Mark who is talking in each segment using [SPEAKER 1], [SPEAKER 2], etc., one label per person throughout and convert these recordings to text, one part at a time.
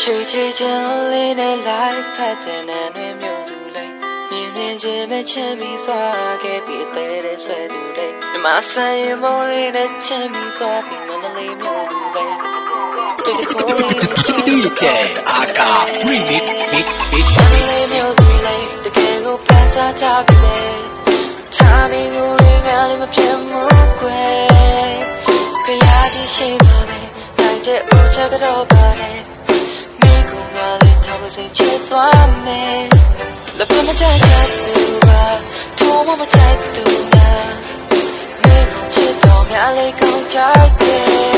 [SPEAKER 1] ရွှေချေချင်လေးနဲ့လိုက်ဖက်တဲ့နန်းတွင်မြို့သူလေးမြင်မြင်ချင်းမဲ့ချင်ပြီးသွားခဲ့ပြီးတဲ့တဲ့ဆွဲသူလေးမြမဆိုင်ရင်မိုးလေးနဲ့ချင်ပြီးသွားပြီးမန္တလေးမြို့သူလေးတူတူကိုလေးနဲ့ချင်ပြီး
[SPEAKER 2] DJ Aka Remix Mix Mix
[SPEAKER 1] မန္တလေးမြို့သူလေးတကယ်ကိုဖန်ဆားကြပြီချာနေကိုလေးကလေးမဖြစ်မှုကွယ်ခရယာကြီးရှိပါမယ်နိုင်တဲ့ဦးချက်ကတော့ပါတယ် မိကုံကလေးထောက်လို့စိတ်ချသွားမယ်လက်ဖက်မကြိုက်တဲ့သူကထိုးမမကြိုက်သူနာမင်းကိုချစ်တော်များလေးကောင်းကြိုက်တယ်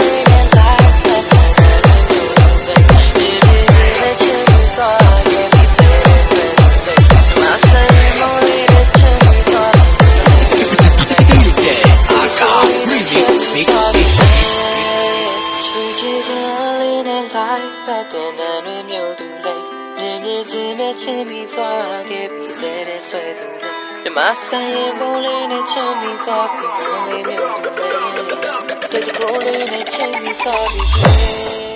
[SPEAKER 1] လေးနဲ့လိုက်ပတ်တဲ့နန်းတွေမြို့သူလေးမြင်မြင်ချင်းနဲ့ချင်းပြီးသွားခဲ့ပြီးတဲ့ဆွဲသူလေးဒီမှာစတိုင်ရင်ဘုံလေးနဲ့ချင်းပြီးသွားပြီးမလေးမြို့သူလေးတဲ့ကိုလေးနဲ့ချင်းပြီးသွားပြီး